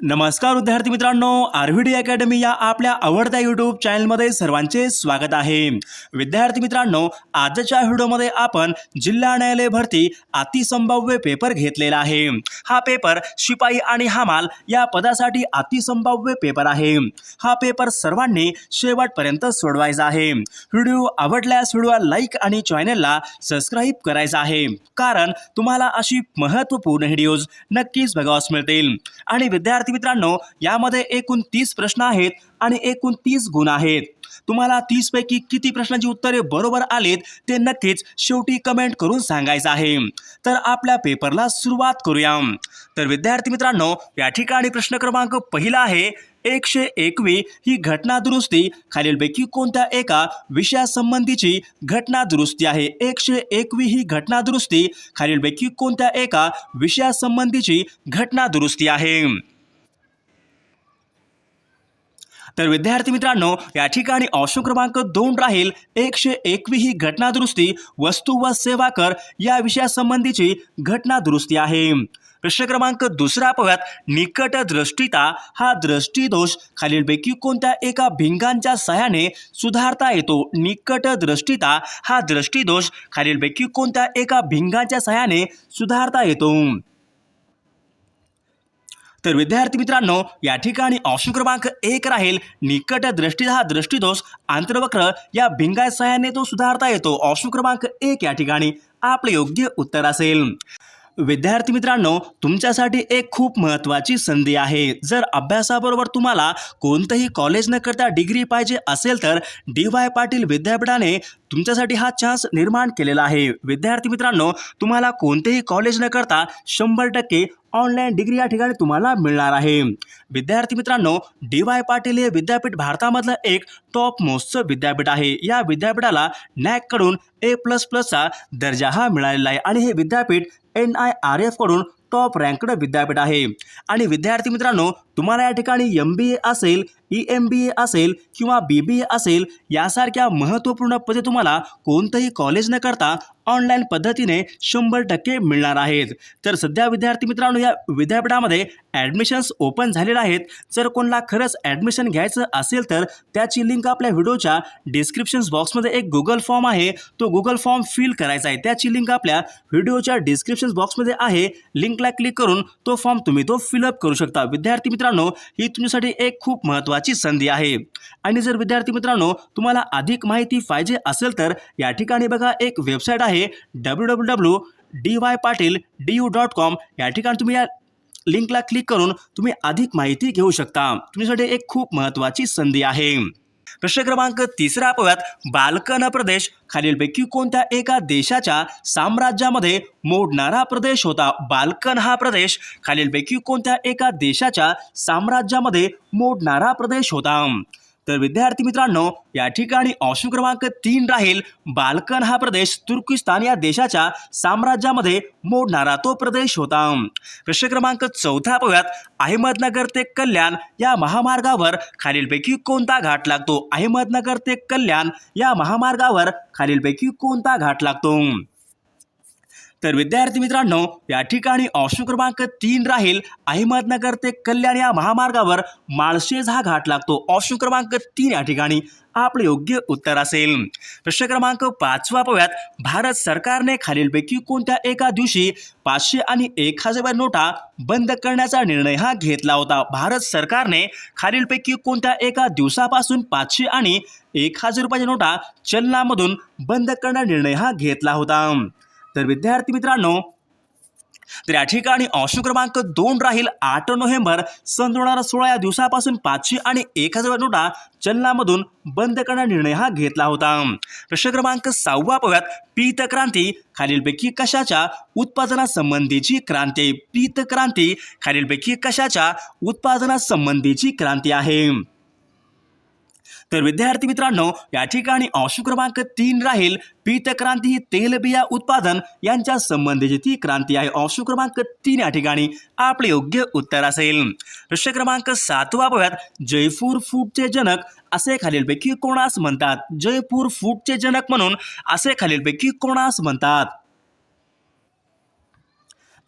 नमस्कार विद्यार्थी मित्रांनो आरव्हीडी अकॅडमी या आपल्या आवडत्या यूट्यूब चॅनलमध्ये सर्वांचे स्वागत आहे. विद्यार्थी मित्रांनो आजच्या व्हिडिओमध्ये आपण जिल्हा न्यायालय भरती अतिसंभाव्य पेपर घेतलेला आहे. हा पेपर शिपाई आणि हमाल या पदासाठी अतिसंभाव्य पेपर आहे. हा पेपर सर्वांनी शेवटपर्यंत सोडवायचा आहे. व्हिडिओ आवडल्यास व्हिडिओला लाईक आणि चॅनलला सबस्क्राईब करायचा आहे. कारण तुम्हाला अशी महत्त्वपूर्ण व्हिडिओज नक्कीच बघावास मिळतील. आणि विद्यार्थी मित्रांनो यामध्ये एकूण तीस प्रश्न आहेत आणि एकूण तीस गुण आहेत. तुम्हाला तीसपैकी किती प्रश्नांची उत्तरे बरोबर आलेत ते नक्कीच शेवटी कमेंट करून सांगायचं आहे. तर आपल्या पेपरला सुरुवात करूया. तर विद्यार्थी मित्रांनो या ठिकाणी प्रश्न क्रमांक पहिला आहे एकशे एकवी ही घटना दुरुस्ती खालीलपैकी कोणत्या एका विषयासंबंधीची घटना दुरुस्ती आहे? एकशे एकवी ही घटना दुरुस्ती खालीलपैकी कोणत्या एका विषयासंबंधीची घटना दुरुस्ती आहे? तर विद्यार्थी मित्रांनो या ठिकाणी ऑप्शन क्रमांक दोन राहील. एकशे एकवी ही घटना दुरुस्ती वस्तू व सेवा कर या विषयासंबंधीची घटना दुरुस्ती आहे. प्रश्न क्रमांक दुसरा पाहूयात. निकट दृष्टिता हा दृष्टीदोष. खालीलपैकी कोणत्या एका भिंगांच्या सहाय्याने सुधारता येतो? निकट दृष्टिता हा दृष्टीदोष. खालीलपैकी कोणत्या एका भिंगांच्या सहाय्याने सुधारता येतो? तर विद्यार्थी मित्रांनो या ठिकाणी ऑप्शन क्रमांक एक राहील. निकट दृष्टी हा दृष्टीदोष आंतरवक्र या भिंगाय सहाय्याने तो सुधारता येतो. ऑप्शन क्रमांक एक या ठिकाणी आपले योग्य उत्तर असेल. विद्यार्थी मित्रांनो तुमच्यासाठी एक खूप महत्त्वाची संधी आहे. जर अभ्यासाबरोबर तुम्हाला कोणतंही कॉलेज न करता डिग्री पाहिजे असेल तर डी वाय पाटील विद्यापीठाने तुमच्यासाठी हा चान्स निर्माण केलेला आहे. विद्यार्थी मित्रांनो तुम्हाला कोणतेही कॉलेज न करता शंभर टक्के ऑनलाईन डिग्री या ठिकाणी तुम्हाला मिळणार आहे. विद्यार्थी मित्रांनो डी वाय पाटील हे विद्यापीठ भारतामधलं एक टॉप मोस्टचं विद्यापीठ आहे. या विद्यापीठाला नॅककडून ए प्लस प्लसचा दर्जा हा मिळालेला आहे आणि हे विद्यापीठ एन आय आर एफकडून टॉप रँकड विद्यापीठ आहे. आणि विद्यार्थी मित्रांनो तुम्हाला या ठिकाणी एम बी ए असेल ई एम बी ए असेल किंवा बी बी ए असेल यासारख्या महत्त्वपूर्ण पदे तुम्हाला कोणतंही कॉलेज न करता ऑनलाईन पद्धतीने शंभर टक्के मिळणार आहेत. तर सध्या विद्यार्थी मित्रांनो या विद्यापीठामध्ये ॲडमिशन्स ओपन झालेले आहेत. जर कोणाला खरंच ॲडमिशन घ्यायचं असेल तर त्याची लिंक आपल्या व्हिडिओच्या डिस्क्रिप्शन बॉक्समध्ये एक गुगल फॉर्म आहे. तो गुगल फॉर्म फिल करायचा आहे. त्याची लिंक आपल्या व्हिडिओच्या डिस्क्रिप्शन बॉक्समध्ये आहे. लिंकला क्लिक करून तो फॉर्म तुम्ही तो फिलअप करू शकता. विद्यार्थी मित्रांनो ही तुमच्यासाठी एक खूप महत्त्वाची संधी आहे. आणि जर विद्यार्थी मित्रांनो तुम्हाला अधिक माहिती पाहिजे असेल तर या ठिकाणी बघा एक वेबसाईट आहे W W W D Y Patil D U dot com या ठिकाणी तुम्ही या लिंकला क्लिक करून तुम्ही अधिक माहिती घेऊ शकता. तुमच्यासाठी एक खूप महत्त्वाची संधी आहे. प्रश्न क्रमांक तिसरा पाहूयात. बाल्कन प्रदेश. खालीलपैकी कोणत्या एका देशाच्या साम्राज्यामध्ये मोडणारा प्रदेश होता? बाल्कन हा प्रदेश. खालीलपैकी कोणत्या एका देशाच्या साम्राज्यामध्ये मोडणारा प्रदेश होता? तर विद्यार्थी मित्रांनो या ठिकाणी ऑप्शन क्रमांक तीन राहील. बाल्कन हा प्रदेश तुर्किस्तान या देशाच्या साम्राज्यामध्ये मोडणारा तो प्रदेश होता. प्रश्न क्रमांक चौथा पाहूयात अहमदनगर ते कल्याण या महामार्गावर खालीलपैकी कोणता घाट लागतो? अहमदनगर ते कल्याण या महामार्गावर खालीलपैकी कोणता घाट लागतो? तर विद्यार्थी मित्रांनो या ठिकाणी ऑप्शन क्रमांक तीन राहील. अहमदनगर ते कल्याण या महामार्गावर माळशेज हा घाट लागतो. ऑप्शन क्रमांक तीन या ठिकाणी. आपले योग्य उत्तर असेल. प्रश्न क्रमांक पाचवा पाहूयात. भारत सरकारने खालीलपैकी कोणत्या एका दिवशी पाचशे आणि एक हजार नोटा बंद करण्याचा निर्णय हा घेतला होता? भारत सरकारने खालीलपैकी कोणत्या एका दिवसापासून पाचशे आणि एक हजार रुपयाच्या नोटा चलनामधून बंद करण्याचा निर्णय हा घेतला होता. तर विद्यार्थी मित्रांनो तर या ठिकाणी ऑप्शन क्रमांक दोन राहील आठ नोव्हेंबर सन दोन हजार सोळा या दिवसापासून पाचशे आणि एक हजार नोटा चलनामधून बंद करण्याचा निर्णय हा घेतला होता. प्रश्न क्रमांक सहावा पाहूयात पीत क्रांती. खालीलपैकी कशाच्या उत्पादनासंबंधीची क्रांती? आहे पीत क्रांती. खालीलपैकी कशाच्या उत्पादनासंबंधीची क्रांती आहे? तर विद्यार्थी मित्रांनो या ठिकाणी ऑप्शन क्रमांक तीन राहील. पीतक्रांती ही तेलबिया उत्पादन यांच्या संबंधीची ती क्रांती आहे. ऑप्शन क्रमांक तीन या ठिकाणी आपले योग्य उत्तर असेल. प्रश्न क्रमांक सातवा बघूयात जयपूर फूडचे जनक असे खालीलपैकी कोणास म्हणतात? जयपूर फूडचे जनक म्हणून असे खालीलपैकी कोणास म्हणतात?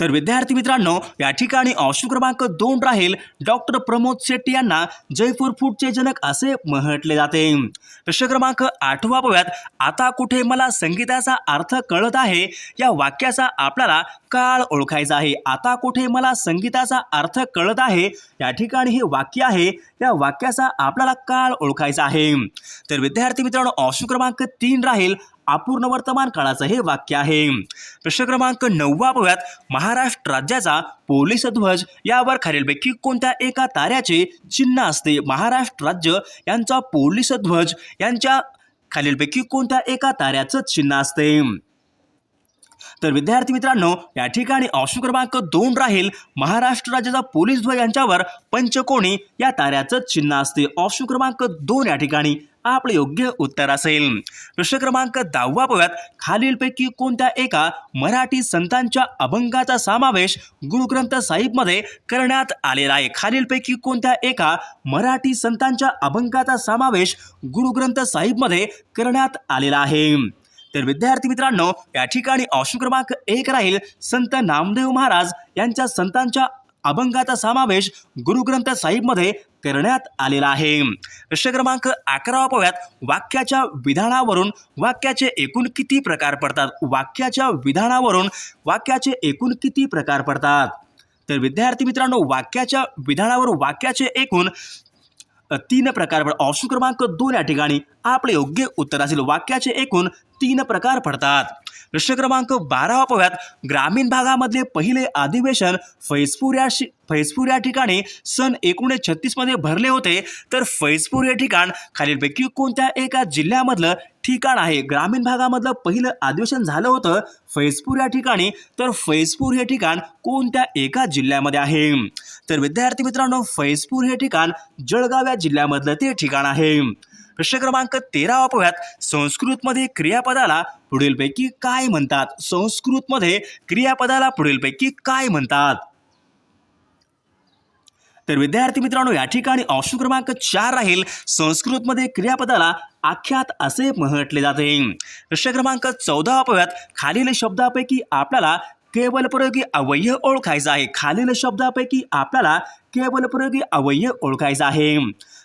तर विद्यार्थी मित्रांनो या ठिकाणी ऑप्शन क्रमांक दोन राहील डॉक्टर प्रमोद शेट्टी यांना जयपूर फूडचे जनक असे म्हटले जाते. प्रश्न क्रमांक आठवा पाहूयात आता कुठे मला संगीताचा अर्थ कळत आहे या वाक्याचा आपल्याला काळ ओळखायचा आहे. आता कुठे मला संगीताचा अर्थ कळत आहे या ठिकाणी हे वाक्य आहे या वाक्याचा आपल्याला काळ ओळखायचा आहे. तर विद्यार्थी मित्रांनो ऑप्शन क्रमांक तीन राहील अपूर्ण वर्तमान काळाचं हे वाक्य आहे. प्रश्न क्रमांक नववा पाहूयात महाराष्ट्र राज्याचा पोलीस ध्वज यावर खालीलपैकी कोणत्या एका ताऱ्याचे चिन्ह असते? महाराष्ट्र राज्य यांचा पोलीस ध्वज यांच्या खालीलपैकी कोणत्या एका ताऱ्याचं चिन्ह असते? तर विद्यार्थी मित्रांनो या ठिकाणी ऑप्शन क्रमांक दोन राहील महाराष्ट्र राज्याचा पोलीस ध्वज यांच्यावर पंचकोणी. या ताऱ्याचं चिन्ह असते. ऑप्शन क्रमांक दोन या ठिकाणी. आपलं योग्य उत्तर असेल. प्रश्न क्रमांक दहावा पाहूयात खालीलपैकी कोणत्या एका मराठी संतांच्या अभंगाचा समावेश गुरुग्रंथ साहिबमध्ये करण्यात आलेला आहे? खालीलपैकी कोणत्या एका मराठी संतांच्या अभंगाचा समावेश गुरुग्रंथ साहिबमध्ये करण्यात आलेला आहे? तर विद्यार्थी मित्रांनो या ठिकाणी ऑप्शन क्रमांक एक राहील संत नामदेव महाराज यांच्या संतांच्या अभंगाचा समावेश गुरुग्रंथ साहिबमध्ये करण्यात आलेला आहे. प्रश्न क्रमांक अकरावा पाहूयात वाक्याच्या विधानावरून वाक्याचे एकूण किती प्रकार पडतात? वाक्याच्या विधानावरून वाक्याचे एकूण किती प्रकार पडतात? तर विद्यार्थी मित्रांनो वाक्याच्या विधानावर वाक्याचे एकूण तीन प्रकार ऑप्शन क्रमांक दोन या ठिकाणी. आपले योग्य उत्तर असेल वाक्याचे एकूण तीन प्रकार पडतात. प्रश्न क्रमांक बारावा पाहूयात ग्रामीण भागामधले पहिले अधिवेशन फैजपूर या शि फैजपूर या ठिकाणी सन एकोणीसशे छत्तीसमध्ये भरले होते. तर फैजपूर हे ठिकाण खालीलपैकी कोणत्या एका जिल्ह्यामधलं ठिकाण आहे? ग्रामीण भागामधलं पहिलं अधिवेशन झालं होतं फैजपूर या ठिकाणी. तर फैजपूर हे ठिकाण कोणत्या एका जिल्ह्यामध्ये आहे? तर विद्यार्थी मित्रांनो फैजपूर हे ठिकाण जळगाव या जिल्ह्यामधलं ते ठिकाण आहे. प्रश्न क्रमांक तेरावा पाहूयात संस्कृतमध्ये क्रियापदाला पुढीलपैकी काय म्हणतात? संस्कृतमध्ये क्रियापदाला पुढीलपैकी काय म्हणतात? तर विद्यार्थी मित्रांनो या ठिकाणी ऑप्शन क्रमांक चार राहील. संस्कृतमध्ये क्रियापदाला आख्यात असे म्हटले जाते. प्रश्न क्रमांक चौदा पाहूयात खालील शब्दापैकी आपल्याला केवल प्रयोगी अवय ओळखायचा आहे. खालील शब्दापैकी आपल्याला केवल प्रयोगी अवय ओळखायचा आहे.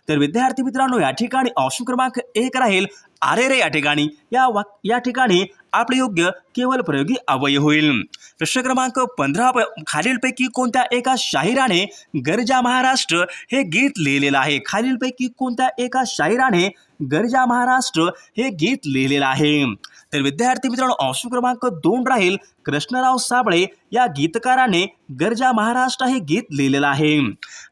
तर विद्यार्थी मित्रांनो या ठिकाणी ऑप्शन क्रमांक एक राहील. अरे रे या ठिकाणी. या वाक या ठिकाणी आपले योग्य केवल प्रयोगी अवय होईल. प्रश्न क्रमांक पंधरा प- खालीलपैकी कोणत्या एका शाहिराने गरजा महाराष्ट्र हे गीत लिहिलेलं आहे? खालीलपैकी कोणत्या एका शाहिराने गरजा महाराष्ट्र हे गीत लिहिलेलं आहे? तर विद्यार्थी मित्रांनो ऑप्शन क्रमांक दोन राहील. कृष्णराव साबळे या गीतकाराने गरजा महाराष्ट्र हे गीत लिहिलेलं आहे.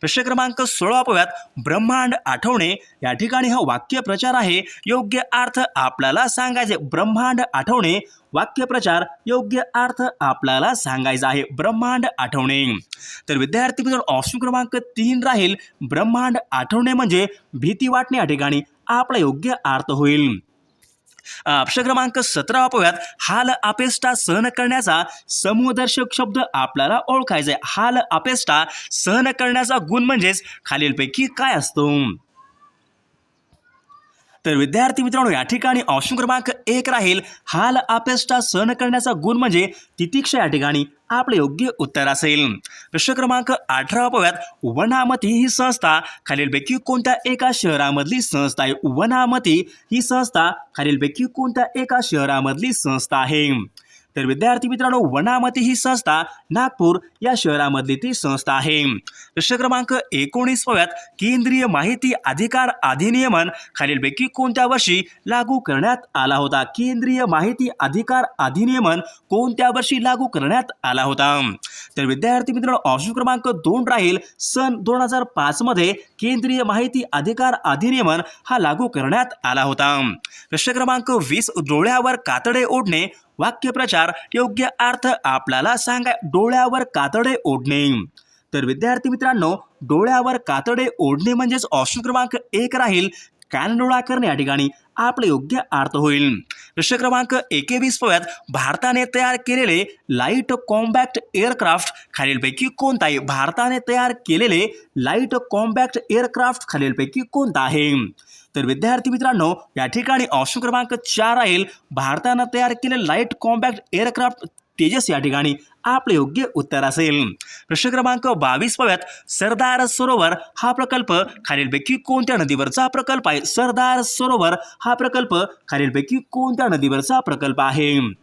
प्रश्न क्रमांक सोळा पाहूयात. ब्रह्मांड आठवणे या ठिकाणी हा वाक्यप्रचार आहे. योग्य अर्थ आपल्याला सांगायचे. ब्रह्मांड आठवणे वाक्यप्रचार योग्य अर्थ आपल्याला सांगायचा आहे. ब्रह्मांड आठवणे. तर विद्यार्थी मित्रांनो ऑप्शन क्रमांक तीन राहील. ब्रह्मांड आठवणे म्हणजे भीती वाटणे या ठिकाणी आपला योग्य अर्थ होईल. प्रश्न क्रमांक सतरा पाहूयात हाल अपेष्टा सहन करण्याचा समूहदर्शक शब्द आपल्याला ओळखायचा आहे हाल अपेष्टा सहन करण्याचा गुण म्हणजेच खालीलपैकी काय असतो? तर विद्यार्थी मित्रांनो या ठिकाणी ऑप्शन क्रमांक एक राहील. हाल अपेष्टा सहन करण्याचा गुण म्हणजे तितिक्षा या ठिकाणी आपले योग्य उत्तर असेल. प्रश्न क्रमांक अठरा पाहूयात वनामती ही संस्था खालीलपैकी कोणत्या एका शहरामधली संस्था आहे? वनामती ही संस्था खालीलपैकी कोणत्या एका शहरामधली संस्था आहे? तर विद्यार्थी मित्रांनो वनामती ही संस्था नागपूर या शहरामधली ती संस्था आहे. प्रश्न क्रमांक एकोणीसव्यात केंद्रीय माहिती अधिकार अधिनियमन खालीलपैकी कोणत्या वर्षी लागू करण्यात आला होता? केंद्रीय माहिती अधिकार अधिनियमन कोणत्या वर्षी लागू करण्यात आला होता? तर विद्यार्थी मित्रांनो ऑप्शन क्रमांक दोन राहील. सन दोन हजार पाचमध्ये केंद्रीय माहिती अधिकार अधिनियमन हा लागू करण्यात आला होता. प्रश्न क्रमांक वीस डोळ्यावर कातडे ओढणे वाक्यप्रचार योग्य अर्थ आपल्याला सांगा डोळ्यावर कातडे ओढणे. तर विद्यार्थी मित्रांनो डोळ्यावर कातडे ओढणे म्हणजेच ऑप्शन क्रमांक एक राहील. कानडोळा करणे या ठिकाणी आपले योग्य अर्थ होईल. प्रश्न क्रमांक एकवीस पव्यात भारताने तयार केलेले लाइट कॉम्बॅक्ट एअरक्राफ्ट खालीलपैकी कोणता आहे भारताने तयार केलेले लाइट कॉम्बॅक्ट एअरक्राफ्ट खालीलपैकी कोणता आहे तर विद्यार्थी मित्रांनो या ठिकाणी ऑप्शन क्रमांक चार राहील. भारतानं तयार केलेले लाइट कॉम्बॅक्ट एअरक्राफ्ट तेजस या ठिकाणी आपले योग्य उत्तर असेल. प्रश्न क्रमांक बावीस पाव्यात सरदार सरोवर हा प्रकल्प खालीलपैकी कोणत्या नदीवरचा प्रकल्प आहे? सरदार सरोवर हा प्रकल्प खालीलपैकी कोणत्या नदीवरचा प्रकल्प आहे?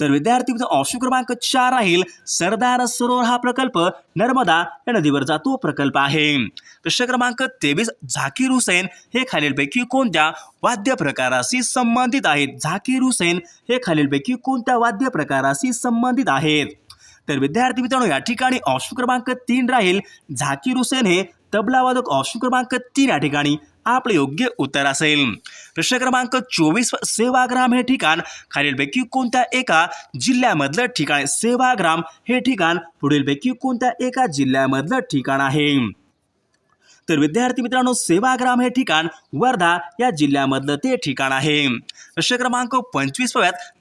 तर विद्यार्थी मित्र ऑप्शन क्रमांक चार राहील सरदार सरोवर हा प्रकल्प नर्मदा या नदीवरचा तो प्रकल्प आहे. प्रश्न क्रमांक तेवीस झाकीर हुसेन हे खालीलपैकी कोणत्या वाद्य प्रकाराशी संबंधित आहेत? झाकीर हुसेन हे खालीलपैकी कोणत्या वाद्य प्रकाराशी संबंधित आहेत? तर विद्यार्थी मित्रांनो या ठिकाणी ऑप्शन क्रमांक तीन राहील झाकीर हुसेन हे तबलावादक ऑप्शन क्रमांक तीन या ठिकाणी आपले योग्य उत्तर असेल. प्रश्न क्रमांक चोवीस सेवाग्राम हे ठिकाण. खालीलपैकी कोणत्या एका जिल्ह्यामधलं ठिकाण सेवाग्राम हे ठिकाण? पुढीलपैकी कोणत्या एका जिल्ह्यामधलं ठिकाण आहे? तर विद्यार्थी मित्रांनो सेवाग्राम हे ठिकाण वर्धा या जिल्ह्यामधलं ते ठिकाण आहे. प्रश्न क्रमांक पंचवीस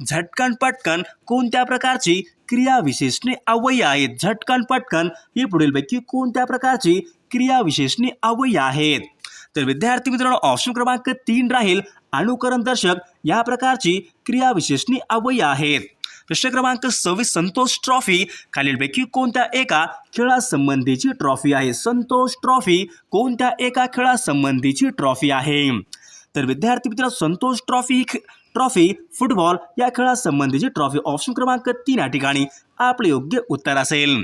झटकन पटकन कोणत्या प्रकारची क्रियाविशेषणे अवय्य आहेत? झटकन पटकन ही पुढीलपैकी कोणत्या प्रकारची क्रियाविशेषणे अवय्य आहेत? तर विद्यार्थी मित्रांनो ऑप्शन क्रमांक तीन राहील. अनुकरण दर्शक या प्रकारची क्रियाविशेषणी अवयी आहेत. प्रश्न क्रमांक सव्वीस संतोष ट्रॉफी खालीलपैकी कोणत्या एका खेळासंबंधीची ट्रॉफी आहे? संतोष ट्रॉफी कोणत्या एका खेळासंबंधीची ट्रॉफी आहे? तर विद्यार्थी मित्र संतोष ट्रॉफी ही ट्रॉफी फुटबॉल या खेळासंबंधीची ट्रॉफी ऑप्शन क्रमांक तीन या ठिकाणी आपले योग्य उत्तर असेल.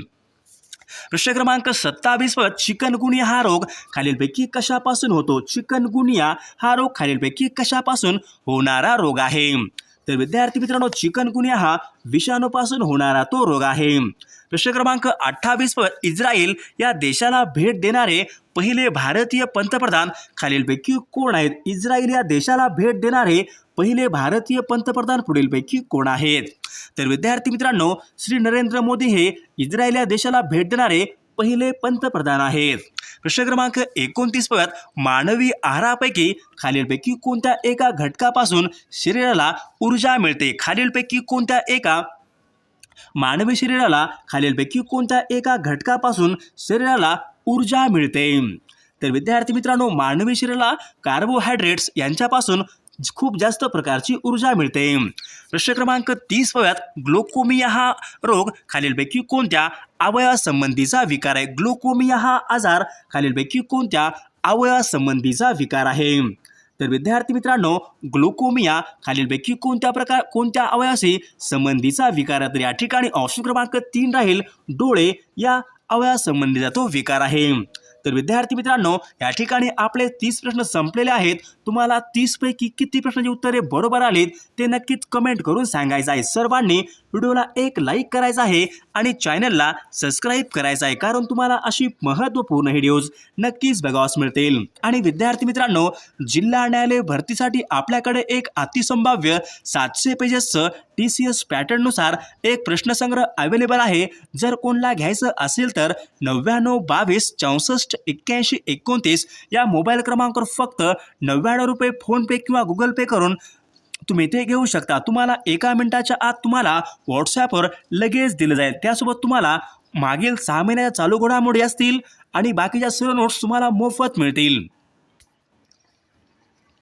प्रश्न क्रमांक सत्तावीस वर चिकनगुनिया हा रोग खालीलपैकी कशापासून होतो? चिकनगुनिया हा रोग खालीलपैकी कशापासून होणारा रोग आहे? तर विद्यार्थी मित्रांनो चिकनगुनिया हा विषाणूपासून होणारा तो रोग आहे. प्रश्न क्रमांक अठ्ठावीस वर इस्रायल या देशाला भेट देणारे पहिले भारतीय पंतप्रधान खालीलपैकी कोण आहेत? इस्रायल या देशाला भेट देणारे पहिले भारतीय पंतप्रधान पुढीलपैकी कोण आहेत? तर विद्यार्थी मित्रांनो श्री नरेंद्र मोदी हे इस्रायल या देशाला भेट देणारे पहिले पंतप्रधान आहेत. प्रश्न क्रमांक एकोणतीस पद मानवी आहारापैकी खालीलपैकी कोणत्या एका घटकापासून शरीराला ऊर्जा मिळते? खालीलपैकी कोणत्या एका? मानवी शरीराला खालीलपैकी कोणत्या एका घटकापासून शरीराला ऊर्जा मिळते? तर विद्यार्थी मित्रांनो मानवी शरीराला कार्बोहायड्रेट्स यांच्यापासून खूप जास्त प्रकारची ऊर्जा मिळते. प्रश्न क्रमांक तीस वयात ग्लोकोमिया हा रोग खालीलपैकी कोणत्या अवयवासंबंधीचा विकार आहे? ग्लोकोमिया हा आजार खालीलपैकी कोणत्या अवयवासंबंधीचा विकार आहे? तर विद्यार्थी मित्रांनो ग्लुकोमिया खालीलपैकी कोणत्या प्रकार कोणत्या अवयवाशी संबंधीचा विकार आहे? तर या ठिकाणी ऑप्शन क्रमांक तीन राहील. डोळे या अवयवासंबंधीचा तो विकार आहे. तर विद्यार्थी मित्रांनो या ठिकाणी आपले तीस प्रश्न संपलेले आहेत. तुम्हाला तीसपैकी किती प्रश्नाची उत्तरे बरोबर आलीत ते नक्कीच कमेंट करून सांगायचं आहे. सर्वांनी व्हिडिओला एक लाईक करायचा आहे आणि चॅनलला सबस्क्राईब करायचं आहे कारण तुम्हाला अशी महत्त्वपूर्ण व्हिडिओज नक्कीच बघावास मिळतील. आणि विद्यार्थी मित्रांनो जिल्हा न्यायालय भरतीसाठी आपल्याकडे एक अतिसंभाव्य सातशे पेजेसचं टी सी एस पॅटर्ननुसार एक प्रश्नसंग्रह अवेलेबल आहे. जर कोणला घ्यायचं असेल तर नव्याण्णव बावीस चौसष्ट एक्क्याऐंशी एकोणतीस या मोबाईल क्रमांकावर फक्त नव्याण्णव रुपये फोनपे किंवा गुगल पे करून तुम्ही ते घेऊ शकता. तुम्हाला एका मिनिटाच्या आत तुम्हाला व्हॉट्सॲपवर लगेच दिलं जाईल. त्यासोबत तुम्हाला मागील सहा महिन्याच्या चालू घडामोडी असतील आणि बाकीच्या सर्व नोट्स तुम्हाला मोफत मिळतील.